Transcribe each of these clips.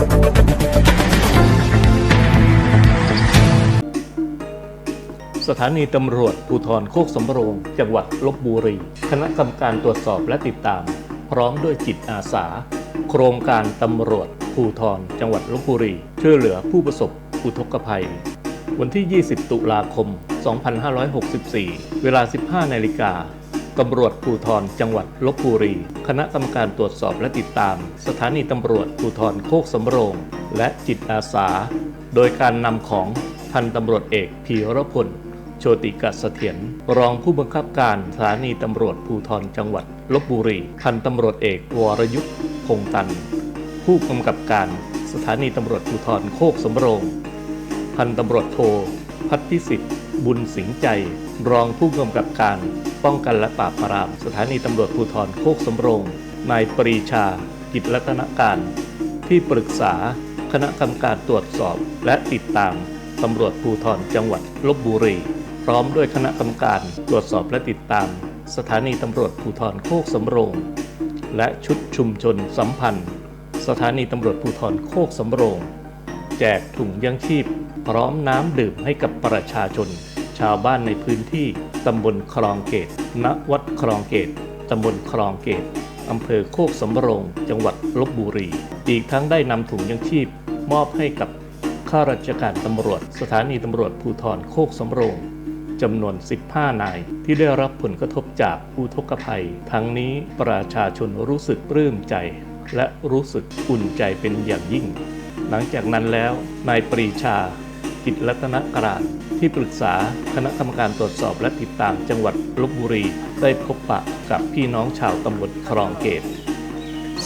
สถานีตำรวจภูทรโคกสมโรง จังหวัดลบบุรี คณะกรรมการตรวจสอบและติดตาม พร้อมด้วยจิตอาสา โครงการตำรวจภูทรจังหวัดลบบุรี ช่วยเหลือผู้ประสบอุทกภัย วันที่ 20 ตุลาคม 2564 เวลา 15 นาฬิกา ตำรวจภูธรจังหวัดลบบุรี คณะกรรมการตรวจสอบและติดตาม สถานีตำรวจภูธรโคกสำโรง และจิตอาสา โดยการนำของพันตำรวจเอกพีรพลโชติกเสเถียรรองผู้บังคับการสถานีตำรวจภูธรจังหวัดลบบุรี พันตำรวจเอกวรยุทธ์พงษ์ตัน ผู้กำกับการสถานีตำรวจภูธรโคกสำโรง พันตำรวจโท พัฒพิสิทธิ์ บุญสิงห์ใจ รองผู้กำกับการ ป้องกันและปราบปราม สถานีตำรวจภูธรโคกสำโรง นายปรีชา กิจรัตนการ ที่ปรึกษา คณะกรรมการตรวจสอบ และติดตามตำรวจภูธรจังหวัดลบบุรี พร้อมด้วยคณะกรรมการตรวจสอบและติดตาม สถานีตำรวจภูธรโคกสำโรง และชุดชุมชนสัมพันธ์ สถานีตำรวจภูธรโคกสำโรง แจกถุงยังชีพ พร้อมน้ำดื่มให้กับประชาชน ชาวบ้านในพื้นที่ตำบลคลองเกต ณ วัดคลองเกต ตำบลคลองเกต อำเภอโคกสำโรง จังหวัดลบบุรี อีกทั้งได้นำถุงยังชีพ มอบให้กับข้าราชการตำรวจ สถานีตำรวจภูธรโคกสำโรงจำนวน 15 นาย ที่ได้รับผลกระทบจากอุทกภัย ทั้งนี้ประชาชนรู้สึกปลื้มใจ และรู้สึกอุ่นใจเป็นอย่างยิ่ง หลังจากนั้นแล้วนายปรีชา กิจรัตนกราชที่ปรึกษาคณะกรรมการตรวจสอบและติดตามจังหวัดลบบุรี ได้พบปะกับพี่น้องชาวตำบลคลองเกต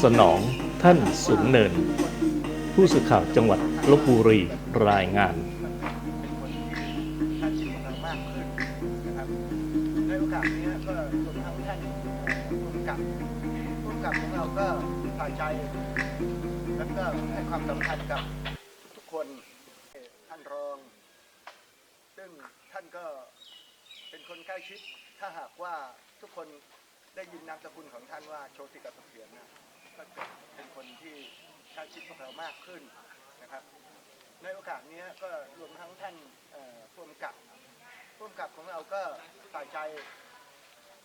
สนองท่านสูงเนิน ผู้สื่อข่าวจังหวัดลบบุรีรายงานกับของเราก็ใส่ใจ แล้วก็ให้ความสำคัญกับทุกคนท่านรอง ซึ่งท่านก็เป็นคนใกล้ชิด ถ้าหากว่าทุกคนได้ยินนามสกุลของท่านว่าโชติกาเสียรนะก็จะเป็นคนที่ใกล้ชิดพวกเรามากขึ้นนะครับ ในโอกาสนี้ก็รวมทั้งท่านผู้กำกับผู้กำกับของเราก็ใส่ใจ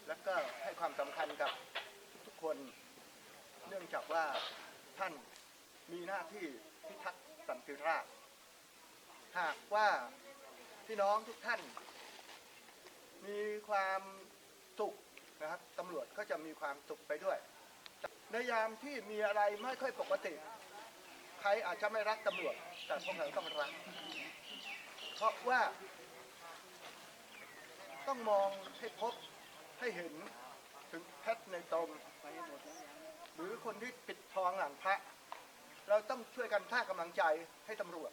แล้วก็ให้ความสำคัญกับทุกๆคน เนื่องจากว่าท่าน มีหน้าที่พิทักษ์สันติราษฎร์หากว่าพี่น้องทุกท่าน มีความสุขนะครับตำรวจก็จะมีความสุขไปด้วย ในยามที่มีอะไรไม่ค่อยปกติ ใครอาจจะไม่รักตำรวจ แต่พวกเราต้องรัก เพราะว่า ต้องมองให้พบให้เห็นถึงเพชรในตมหรือคนที่ปิดทองหลังพระ เราต้องช่วยกันท่ากำลังใจให้ตำรวจ